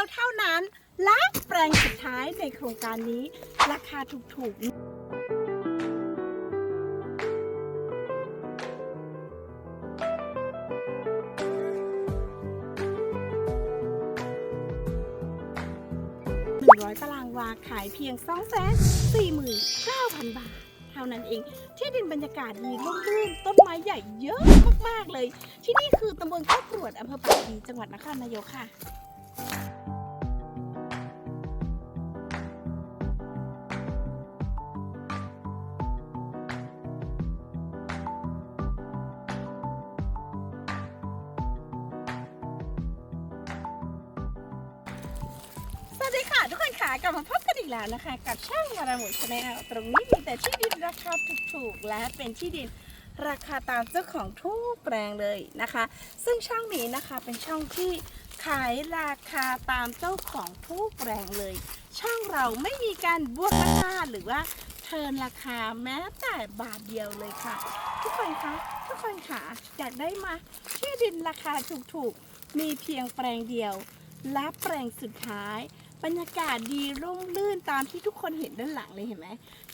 ยวเท่านั้น และแปลงสุดท้ายในโครงการนี้ ราคาถูกๆ100ตารางวาขายเพียง 249,000 บาท เท่านั้นเอง ที่ดินบรรยากาศดีร่มรื่นต้นไม้ใหญ่เยอะมาก ๆ เลย ที่นี่คือตำบลข้าวกรวดอำเภอปากพลีจังหวัดนครนายกค่ะ วัสดีค่ะทุกคนค่ะกลับมาพบกันอีกแล้วนะคะ กับช่างวารามูชาแนลตรงนี้มีแต่ที่ดินราคาถูกๆ และเป็นที่ดินราคาตามเจ้าของทุกแปลงเลยนะคะ ซึ่งช่องนี้นะคะเป็นช่องที่ขายราคาตามเจ้าของทุกแปลงเลย ช่องเราไม่มีการบวกราคาหรือว่าเทินราคาแม้แต่บาทเดียวเลยค่ะ ทุกคนคะทุกคนค่ะอยากได้มาที่ดินราคาถูกๆ มีเพียงแปลงเดียวและแปลงสุดท้าย บรรยากาศดีร่มรื่นตามที่ทุกคนเห็นด้านหลังเลยเห็นไหม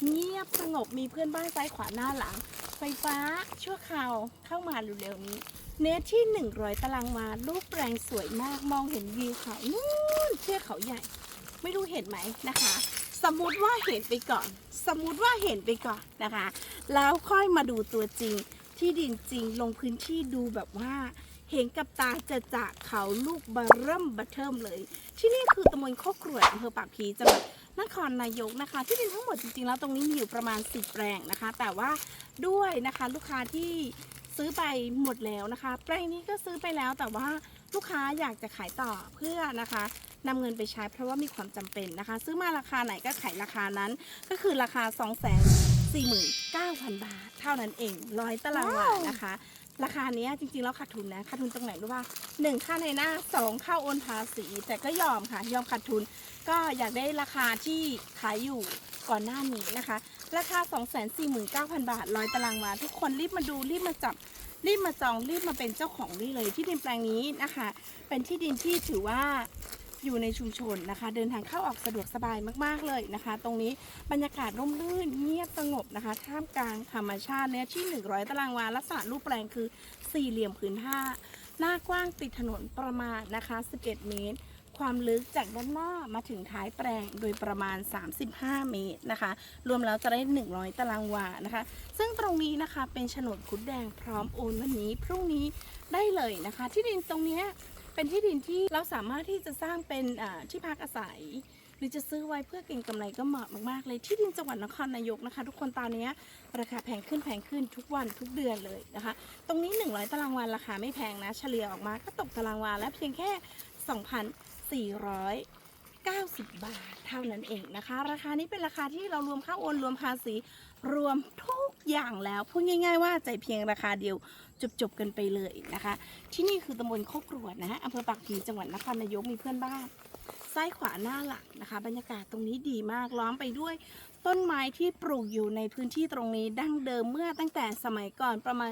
เงียบสงบมีเพื่อนบ้านซ้ายขวาหน้าหลัง ไฟฟ้าชั่วคราวเข้ามาเร็วๆนี้ เนตที่ 100 ตารางวารูปแปลงสวยมากมองเห็นวิวเขานู่นเทือกเขาใหญ่ ไม่รู้เห็นไหมนะคะ สมมุติว่าเห็นไปก่อน สมมุติว่าเห็นไปก่อนนะคะ แล้วค่อยมาดูตัวจริงที่ดินจริงลงพื้นที่ดูแบบว่า เห็นกับตาจะจากเขาลูกบะเริ่มบะเทิมเลย ที่นี่คือตำบลโคกรวดอำเภอปากพีจังหวัดนครนายกนะคะ ที่ดินทั้งหมดจริงๆแล้วตรงนี้มีอยู่ประมาณ 10 แปลงนะคะ แต่ว่าด้วยนะคะลูกค้าที่ซื้อไปหมดแล้วนะคะ แปลงนี้ก็ซื้อไปแล้วแต่ว่าลูกค้าอยากจะขายต่อเพื่อนะคะนำเงินไปใช้เพราะว่ามีความจำเป็นนะคะ ซื้อมาราคาไหนก็ขายราคานั้น ก็คือราคา 2 4 9 0 0 0 บาท เท่านั้นเองร้อยตารางวานะคะ ราคาเนี้ยจริงๆแล้วขาดทุนนะขาดทุนตรงไหนรู้ป่ะหนึ่งค่าในหน้าสองค่าโอนภาษี แต่ก็ยอมค่ะยอมขาดทุน ก็อยากได้ราคาที่ขายอยู่ก่อนหน้านี้นะคะ ราคา 249,000 บาทร้อยตารางวาทุกคนรีบมาดูรีบมาจับรีบมาจองรีบมาเป็นเจ้าของนี่เลยที่ดินแปลงนี้นะคะ เป็นที่ดินที่ถือว่า อยู่ในชุมชนนะคะ เดินทางเข้าออกสะดวกสบายมากๆเลยนะคะ ตรงนี้บรรยากาศร่มรื่นเงียบสงบนะคะ ท่ามกลางธรรมชาติเนี่ยที่ 100 ตารางวาลักษณะรูปแปลงคือสี่เหลี่ยมผืนผ้า หน้ากว้างติดถนนประมาณนะคะ 11 เมตร ความลึกจากด้านหน้ามาถึงท้ายแปลงโดยประมาณ 35 เมตรนะคะ รวมแล้วจะได้ 100 ตารางวานะคะ ซึ่งตรงนี้นะคะเป็นโฉนดคุดแดงพร้อมโอนวันนี้พรุ่งนี้ได้เลยนะคะ ที่ดินตรงเนี้ย เป็นที่ดินที่เราสามารถที่จะสร้างเป็นที่พักอาศัย หรือจะซื้อไว้เพื่อเก็งกำไรก็เหมาะมากๆเลยที่ดินจังหวัดนครนายกนะคะ ทุกคนตอนเนี้ยราคาแพงขึ้นแพงขึ้นทุกวันทุกเดือนเลยนะคะ ตรงนี้ 100 ตารางวาราคาไม่แพงนะ เฉลี่ยออกมาก็ตกตารางวาแล้วเพียงแค่ 90 บาทเท่านั้นเองนะคะ ราคานี้เป็นราคาที่เรารวมค่าโอนรวมภาษีรวมทุกอย่างแล้วพูดง่าย ๆ ว่าใจเพียงราคาเดียวจบๆกันไปเลยนะคะ ที่นี่คือตำบลโคกรวดนะฮะอำเภอปากพีจังหวัดนครนายกมีเพื่อนบ้านซ้ายขวาหน้าหลังนะคะ บรรยากาศตรงนี้ดีมากล้อมไปด้วย ต้นไม้ที่ปลูกอยู่ในพื้นที่ตรงนี้ดั้งเดิมเมื่อตั้งแต่สมัยก่อนประมาณ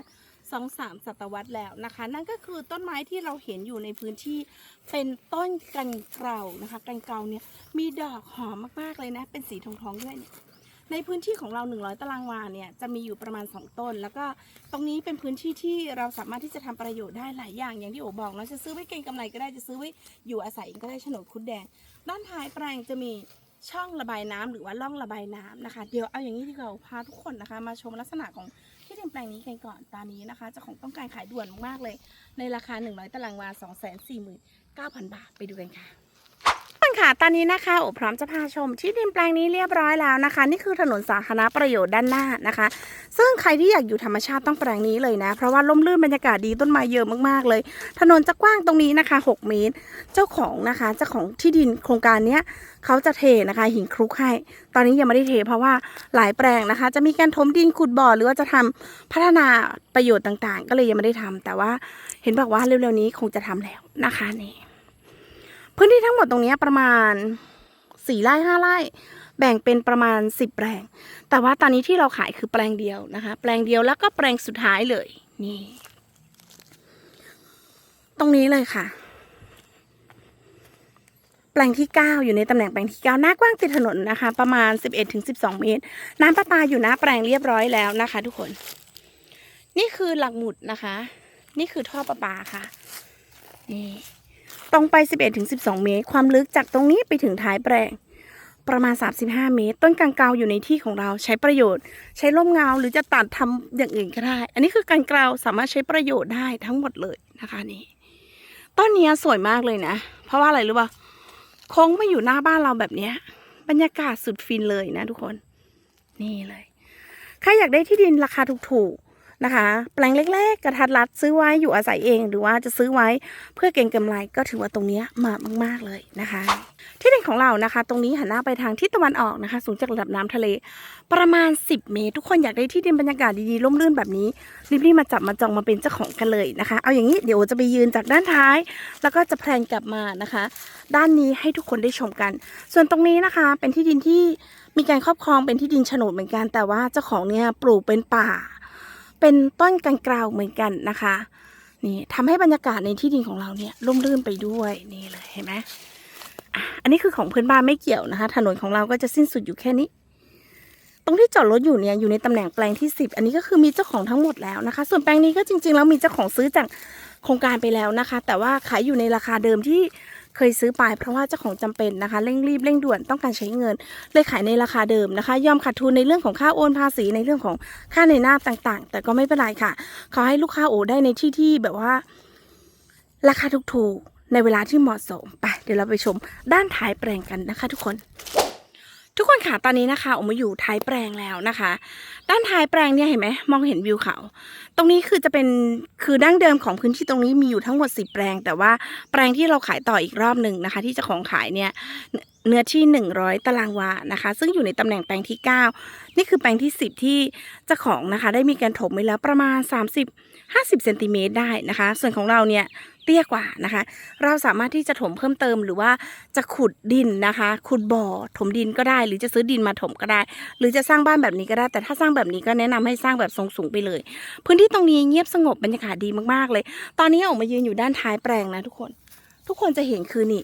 สองสามศตวรรษแล้วนะคะ นั่นก็คือต้นไม้ที่เราเห็นอยู่ในพื้นที่เป็นต้นกันเกลานะคะ กันเกลาเนี่ยมีดอกหอมมากๆเลยนะ เป็นสีทองๆด้วยเนี่ยในพื้นที่ของเรา 100 ตารางวาเนี่ยจะมีอยู่ประมาณ 2 ต้น แล้วก็ตรงนี้เป็นพื้นที่ที่เราสามารถที่จะทำประโยชน์ได้หลายอย่าง อย่างที่โอบอกเราจะซื้อไว้เก็งกำไรก็ได้จะซื้อไว้อยู่อาศัยก็ได้โฉนดคุดแดง ด้านท้ายแปลงจะมีช่องระบายน้ำหรือว่าร่องระบายน้ำนะคะ เดี๋ยวเอาอย่างนี้ดีกว่าพาทุกคนนะคะ มาชมลักษณะของ แปลงนี้กันก่อนตอนนี้นะคะเจ้าของต้องการขายด่วนมากๆเลย ในราคา 100 ตารางวา 249,000 บาทไปดูกันค่ะ ค่ะ ตอนนี้นะคะโอพร้อมจะพาชมที่ดินแปลงนี้เรียบร้อยแล้วนะคะ นี่คือถนนสาธารณประโยชน์ด้านหน้านะคะ ซึ่งใครที่อยากอยู่ธรรมชาติต้องแปลงนี้เลยนะ เพราะว่าล่มลื่นบรรยากาศดีต้นไม้เยอะมากๆเลย ถนนจะกว้างตรงนี้นะคะ 6 เมตร เจ้าของนะคะเจ้าของที่ดินโครงการเนี้ยเขาจะเทนะคะหินคลุกให้ ตอนนี้ยังไม่ได้เท เพราะว่าหลายแปลงนะคะ จะมีการถมดินขุดบ่อหรือว่าจะทำพัฒนาประโยชน์ต่างๆ ก็เลยยังไม่ได้ทำแต่ว่าเห็นบอกว่าเร็วๆนี้คงจะทำแล้วนะคะนี่ พื้นที่ทั้งหมดตรงนี้ประมาณสี่ไร่ห้าไร่ แบ่งเป็นประมาณสิบแปลง แต่ว่าตอนนี้ที่เราขายคือแปลงเดียวนะคะ แปลงเดียวแล้วก็แปลงสุดท้ายเลย นี่ ตรงนี้เลยค่ะ แปลงที่9อยู่ในตำแหน่งแปลงที่9หน้ากว้างติดถนนนะคะ ประมาณ11-12เมตร น้ำประปาอยู่หน้าแปลงเรียบร้อยแล้วนะคะ ทุกคน นี่คือหลักหมุดนะคะ นี่คือท่อประปาค่ะ นี่ ตรงไป 11-12 เมตร ความลึกจากตรงนี้ไปถึงท้ายแปลง ประมาณ 35 เมตร ต้นกังเกาอยู่ในที่ของเราใช้ประโยชน์ ใช้ร่มเงาหรือจะตัดทำอย่างอื่นก็ได้ อันนี้คือกังเกาสามารถใช้ประโยชน์ได้ทั้งหมดเลยนะคะนี่ต้นเนี้ยสวยมากเลยนะ เพราะว่าอะไรรู้ป่ะโค้งมาอยู่หน้าบ้านเราแบบนี้บรรยากาศสุดฟินเลยนะทุกคน นี่เลย ใครอยากได้ที่ดินราคาถูก นะคะ แปลงเล็ก ๆ กระทัดรัดซื้อไว้อยู่อาศัยเอง หรือว่าจะซื้อไว้เพื่อเก็งกำไรก็ถือว่าตรงนี้เหมาะมาก ๆเลยนะคะ ที่ดินของเรานะคะ ตรงนี้หันหน้าไปทางทิศตะวันออกนะคะ สูงจากระดับน้ำทะเล ประมาณ 10 เมตร ทุกคนอยากได้ที่ดินบรรยากาศดีๆร่มรื่นแบบนี้รีบๆมาจับมาจองมาเป็นเจ้าของกันเลยนะคะ เอาอย่างนี้เดี๋ยวจะไปยืนจากด้านท้าย แล้วก็จะแพลนกลับมานะคะ ด้านนี้ให้ทุกคนได้ชมกัน ส่วนตรงนี้นะคะเป็นที่ดินที่มีการครอบครองเป็นที่ดินโฉนดเหมือนกันแต่ว่าเจ้าของเนี่ยปลูกเป็นป่า เป็นต้นกันกราวเหมือนกันนะคะ นี่ทำให้บรรยากาศในที่ดินของเราเนี่ยร่มรื่นไปด้วยนี่เลยเห็นไหมอันนี้คือของเพื่อนบ้านไม่เกี่ยวนะคะ ถนนของเราก็จะสิ้นสุดอยู่แค่นี้ ตรงที่จอดรถอยู่เนี่ยอยู่ในตำแหน่งแปลงที่ 10 อันนี้ก็คือมีเจ้าของทั้งหมดแล้วนะคะ ส่วนแปลงนี้ก็จริงๆแล้วมีเจ้าของซื้อจากโครงการไปแล้วนะคะ แต่ว่าขายอยู่ในราคาเดิมที่ เคยซื้อไปเพราะว่าเจ้าของจำเป็นนะคะเร่งรีบเร่งด่วนต้องการใช้เงิน เลยขายในราคาเดิมนะคะ ยอมขาดทุนในเรื่องของค่าโอนภาษีในเรื่องของค่าในหน้าต่างๆ แต่ก็ไม่เป็นไรค่ะขอให้ลูกค้าโอได้ในที่ที่แบบว่า ราคาถูกๆในเวลาที่เหมาะสมไปเดี๋ยวเราไปชมด้านท้ายแปลงกันนะคะ ทุกคน ทุกคนค่ะตอนนี้นะคะออกมาอยู่ท้ายแปลงแล้วนะคะ ด้านท้ายแปลงเนี่ยเห็นไหมมองเห็นวิวเขา ตรงนี้คือจะเป็นคือดั้งเดิมของพื้นที่ตรงนี้มีอยู่ทั้งหมด10แปลง แต่ว่าแปลงที่เราขายต่ออีกรอบหนึ่งนะคะ ที่จะของขายเนี่ย เนื้อที่ 100 ตารางวานะคะ ซึ่งอยู่ในตำแหน่งแปลงที่ 9 นี่คือแปลงที่ 10 ที่เจ้าของนะคะ ได้มีการถมไว้แล้วประมาณ 30 50เซนติเมตรได้นะคะ ส่วนของเราเนี่ยเตี้ยกว่านะคะ เราสามารถที่จะถมเพิ่มเติมหรือว่าจะขุดดินนะคะ ขุดบ่อถมดินก็ได้ หรือจะซื้อดินมาถมก็ได้ หรือจะสร้างบ้านแบบนี้ก็ได้ แต่ถ้าสร้างแบบนี้ก็แนะนำให้สร้างแบบทรงสูงไปเลย พื้นที่ตรงนี้เงียบสงบบรรยากาศดีมากๆเลย ตอนนี้ออกมายืนอยู่ด้านท้ายแปลงนะทุกคน ทุกคนจะเห็นคือนี่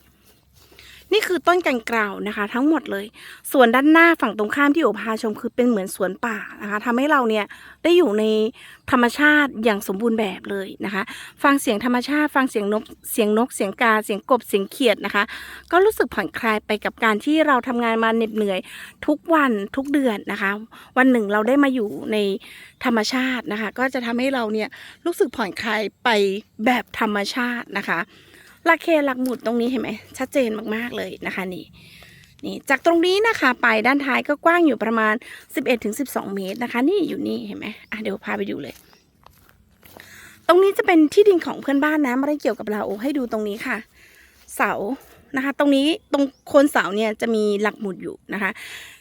นี่คือต้นกันกราวนะคะ ทั้งหมดเลย ส่วนด้านหน้าฝั่งตรงข้ามที่โอพาชมคือเป็นเหมือนสวนป่านะคะทำให้เราเนี่ยได้อยู่ในธรรมชาติอย่างสมบูรณ์แบบเลยนะคะ ฟังเสียงธรรมชาติ ฟังเสียงนกเสียงนกเสียงกาเสียงกบเสียงเขียดนะคะ ก็รู้สึกผ่อนคลายไปกับการที่เราทำงานมาเหน็ดเหนื่อย ทุกวันทุกเดือนนะคะ วันหนึ่งเราได้มาอยู่ในธรรมชาตินะคะ ก็จะทำให้เราเนี่ยรู้สึกผ่อนคลายไปแบบธรรมชาตินะคะ หลักเคหลักหมุดตรงนี้เห็นไหมชัดเจนมากๆเลยนะคะนี่นี่จากตรงนี้นะคะไปด้านท้ายก็กว้างอยู่ประมาณ 11-12 เมตรนะคะ นี่อยู่นี่เห็นไหมอะเดี๋ยวพาไปดูเลย ตรงนี้จะเป็นที่ดินของเพื่อนบ้านนะไม่ได้เกี่ยวกับเราให้ดูตรงนี้ค่ะ เสานะคะ ตรงนี้ตรงโคนเสาเนี่ยจะมีหลักหมุดอยู่นะคะ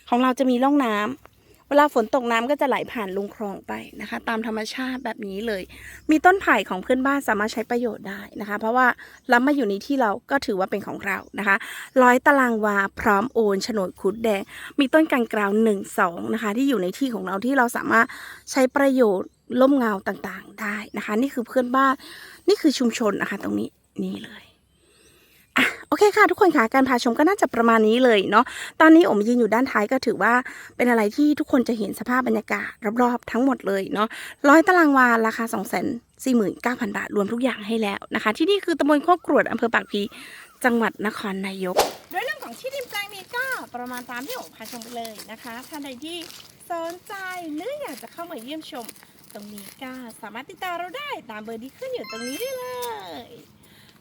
ของเราจะมีร่องน้ำ เวลาฝนตกน้ำก็จะไหลผ่านลงคลองไปนะคะ ตามธรรมชาติแบบนี้เลย มีต้นไผ่ของเพื่อนบ้านสามารถใช้ประโยชน์ได้นะคะ เพราะว่ารับมาอยู่ในที่เราก็ถือว่าเป็นของเรานะคะร้อยตารางวาพร้อมโอนโฉนดคุดแดง มีต้นกันกราวหนึ่งสองนะคะ ที่อยู่ในที่ของเราที่เราสามารถใช้ประโยชน์ล่มเงาต่างๆ ได้นะคะ นี่คือเพื่อนบ้านนี่คือชุมชนนะคะ ตรงนี้นี่เลย โอเคค่ะ ทุกคนค่ะการพาชมก็น่าจะประมาณนี้เลยเนาะตอนนี้ผมยืนอยู่ด้านท้ายก็ถือว่าเป็นอะไรที่ทุกคนจะเห็นสภาพบรรยากาศรอบๆทั้งหมดเลยเนาะร้อยตารางวาราคา2 4 9 0 0 0 บาท รวมทุกอย่างให้แล้วนะคะ ที่นี่คือตำบลโคกกรวดอำเภอปากพีจังหวัดนครนายก โดยเรื่องของที่ดินแปลงนี้ก็ประมาณตามที่ผมพาชมไปเลยนะคะท่านใดที่สนใจหรืออยากจะเข้ามาเยี่ยมชม ตรงนี้ก็สามารถติดต่อเราได้ตามเบอร์ที่ขึ้นอยู่ตรงนี้ได้เลย